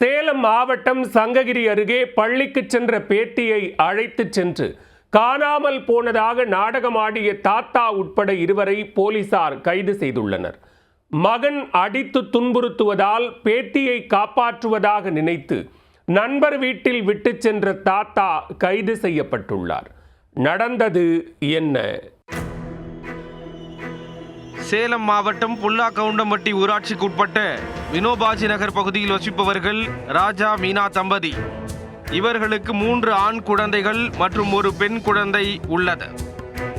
சேலம் மாவட்டம் சங்ககிரி அருகே பள்ளிக்கு சென்ற பேட்டியை அழைத்துச் சென்று காணாமல் போனதாக நாடகமாடிய தாத்தா உட்பட இருவரை போலீசார் கைது செய்துள்ளனர். மகன் அடித்து துன்புறுத்துவதால் பேத்தியை காப்பாற்றுவதாக நினைத்து நண்பர் வீட்டில் விட்டுச் சென்ற தாத்தா கைது செய்யப்பட்டுள்ளார். நடந்தது என்ன? சேலம் மாவட்டம் புல்லா கவுண்டம்பட்டி ஊராட்சிக்கு உட்பட்ட வினோபாஜி நகர் பகுதியில் வசிப்பவர்கள் ராஜா மீனா தம்பதி. இவர்களுக்கு மூன்று ஆண் குழந்தைகள் மற்றும் ஒரு பெண் குழந்தை உள்ளது.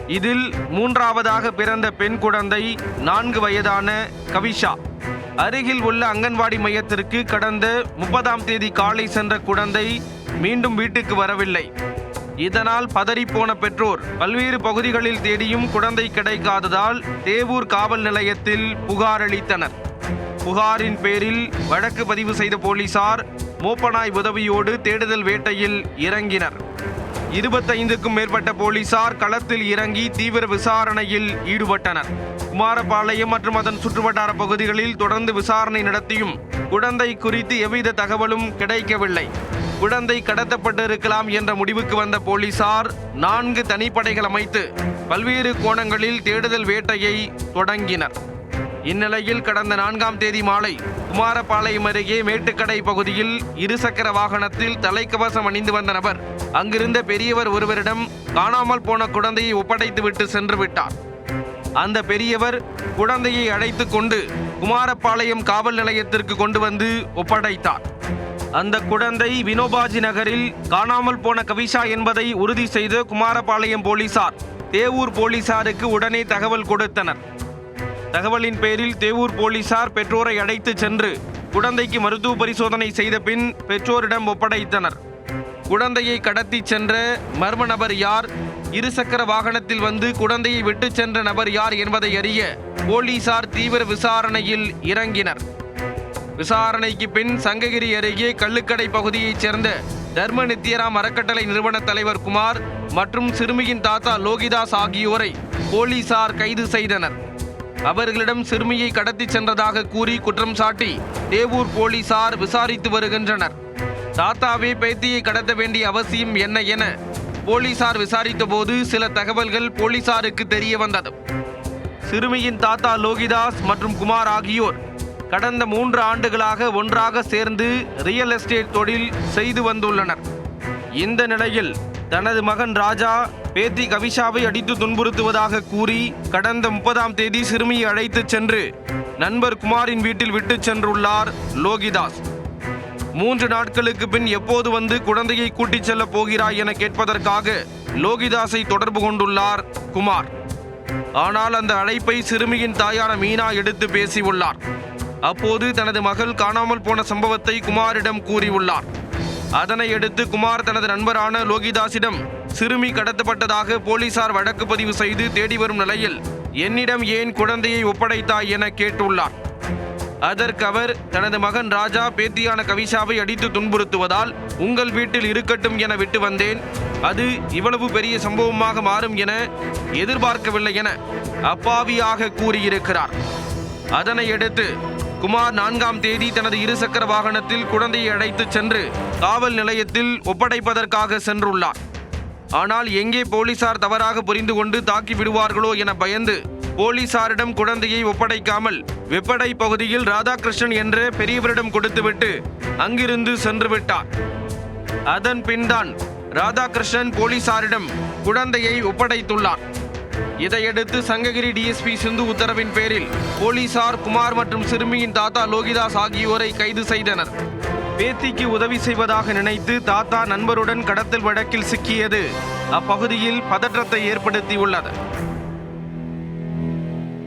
இதில் மூன்றாவதாக பிறந்த பெண் குழந்தை நான்கு வயதான கவிஷா. அருகில் உள்ள அங்கன்வாடி மையத்திற்கு கடந்த முப்பதாம் தேதி காலை சென்ற குழந்தை மீண்டும் வீட்டுக்கு வரவில்லை. இதனால் பதறிப்போன பெற்றோர் பல்வேறு பகுதிகளில் தேடியும் குழந்தை கிடைக்காததால் தேவூர் காவல் நிலையத்தில் புகார் அளித்தனர். புகாரின் பேரில் வழக்கு பதிவு செய்த போலீசார் மோப்பனாய் உதவியோடு தேடுதல் வேட்டையில் இறங்கினர். இருபத்தைந்துக்கும் மேற்பட்ட போலீசார் களத்தில் இறங்கி தீவிர விசாரணையில் ஈடுபட்டனர். குமாரபாளையம் மற்றும் அதன் சுற்றுவட்டார பகுதிகளில் தொடர்ந்து விசாரணை நடத்தியும் குழந்தை குறித்து எவ்வித தகவலும் கிடைக்கவில்லை. குழந்தை கடத்தப்பட்டிருக்கலாம் என்ற முடிவுக்கு வந்த போலீசார் நான்கு தனிப்படைகள் அமைத்து பல்வேறு கோணங்களில் தேடுதல் வேட்டையை தொடங்கினர். இந்நிலையில் கடந்த நான்காம் தேதி மாலை குமாரபாளையம் அருகே மேட்டுக்கடை பகுதியில் இருசக்கர வாகனத்தில் தலைக்கவசம் அணிந்து வந்த நபர். அங்கிருந்த பெரியவர் ஒருவரிடம் காணாமல் போன குழந்தையை ஒப்படைத்துவிட்டு சென்று விட்டார். அந்த பெரியவர் குழந்தையை அழைத்து கொண்டு குமாரபாளையம் காவல் நிலையத்திற்கு கொண்டு வந்து ஒப்படைத்தார். அந்த குழந்தை வினோபாஜி நகரில் காணாமல் போன கவிஷா என்பதை உறுதி செய்த குமாரபாளையம் போலீசார் தேவூர் போலீசாருக்கு உடனே தகவல் கொடுத்தனர். தகவலின் பேரில் தேவூர் போலீசார் பெற்றோரை அழைத்து சென்று குழந்தைக்கு மருத்துவ பரிசோதனை செய்த பின் பெற்றோரிடம் ஒப்படைத்தனர். குழந்தையை கடத்தி சென்ற மர்ம நபர் யார்? இருசக்கர வாகனத்தில் வந்து குழந்தையை விட்டு சென்ற நபர் யார் என்பதை அறிய போலீசார் தீவிர விசாரணையில் இறங்கினர். விசாரணைக்கு பின் சங்ககிரி அருகே கள்ளுக்கடை பகுதியைச் சேர்ந்த தர்ம நித்யராம் அறக்கட்டளை நிறுவன தலைவர் குமார் மற்றும் சிறுமியின் தாத்தா லோகிதாஸ் ஆகியோரை போலீசார் கைது செய்தனர். அவர்களிடம் சிறுமியை கடத்திச் சென்றதாக கூறி குற்றம் சாட்டி தேவூர் போலீசார் விசாரித்து வருகின்றனர். தாத்தாவே பேத்தியை கடத்த வேண்டிய அவசியம் என்ன என போலீசார் விசாரித்த போது சில தகவல்கள் போலீசாருக்கு தெரிய வந்தது. சிறுமியின் தாத்தா லோகிதாஸ் மற்றும் குமார் ஆகியோர் கடந்த மூன்று ஆண்டுகளாக ஒன்றாக சேர்ந்து ரியல் எஸ்டேட் தொழில் செய்து வந்துள்ளனர். இந்த நிலையில் தனது மகன் ராஜா பேத்தி கவிஷாவை அடித்து துன்புறுத்துவதாக கூறி கடந்த முப்பதாம் தேதி சிறுமியை அழைத்துச் சென்று நண்பர் குமாரின் வீட்டில் விட்டுச் சென்றுள்ளார் லோகிதாஸ். மூன்று நாட்களுக்கு பின் எப்போது வந்து குழந்தையை கூட்டிச் செல்லப் போகிறாய் என கேட்பதற்காக லோகிதாஸை தொடர்பு கொண்டுள்ளார் குமார். ஆனால் அந்த அழைப்பை சிறுமியின் தாயான மீனா எடுத்து பேசியுள்ளார். அப்போது தனது மகள் காணாமல் போன சம்பவத்தை குமாரிடம் கூறியுள்ளார். அதனை அடுத்து குமார் தனது நண்பரான லோகிதாசிடம் சிறுமி கடத்தப்பட்டதாக போலீசார் வழக்கு பதிவு செய்து தேடி வரும் நிலையில் என்னிடம் ஏன் குழந்தையை ஒப்படைத்தாய் என கேட்டுள்ளார். அதற்கு அவர் தனது மகன் ராஜா பேத்தியான கவிஷாவை அடித்து துன்புறுத்துவதால் உங்கள் வீட்டில் இருக்கட்டும் என விட்டு வந்தேன். அது இவ்வளவு பெரிய சம்பவமாக மாறும் என எதிர்பார்க்கவில்லை என அப்பாவியாக கூறியிருக்கிறார். அதனை அடுத்து குமார் நான்காம் தேதி தனது இருசக்கர வாகனத்தில் குழந்தையை அழைத்துச் சென்று காவல் நிலையத்தில் ஒப்படைப்பதற்காக சென்றுள்ளார். ஆனால் எங்கே போலீசார் தவறாக புரிந்து கொண்டு தாக்கி விடுவார்களோ என பயந்து போலீசாரிடம் குழந்தையை ஒப்படைக்காமல் வெப்படை பகுதியில் ராதாகிருஷ்ணன் என்ற பெரியவரிடம் கொடுத்துவிட்டு அங்கிருந்து சென்று விட்டார். அதன் பின்தான் ராதாகிருஷ்ணன் போலீசாரிடம் குழந்தையை ஒப்படைத்துள்ளார். இதையடுத்து சங்ககிரி டிஎஸ்பி சிந்து உத்தரவின் பேரில் போலீசார் குமார் மற்றும் சிறுமியின் தாத்தா லோகிதாஸ் ஆகியோரை கைது செய்தனர். பேத்திக்கு உதவி செய்வதாக நினைத்து தாத்தா நண்பருடன் கடத்தல் வழக்கில் சிக்கியது. அப்பகுதியில் பதற்றத்தை ஏற்படுத்தியுள்ளது.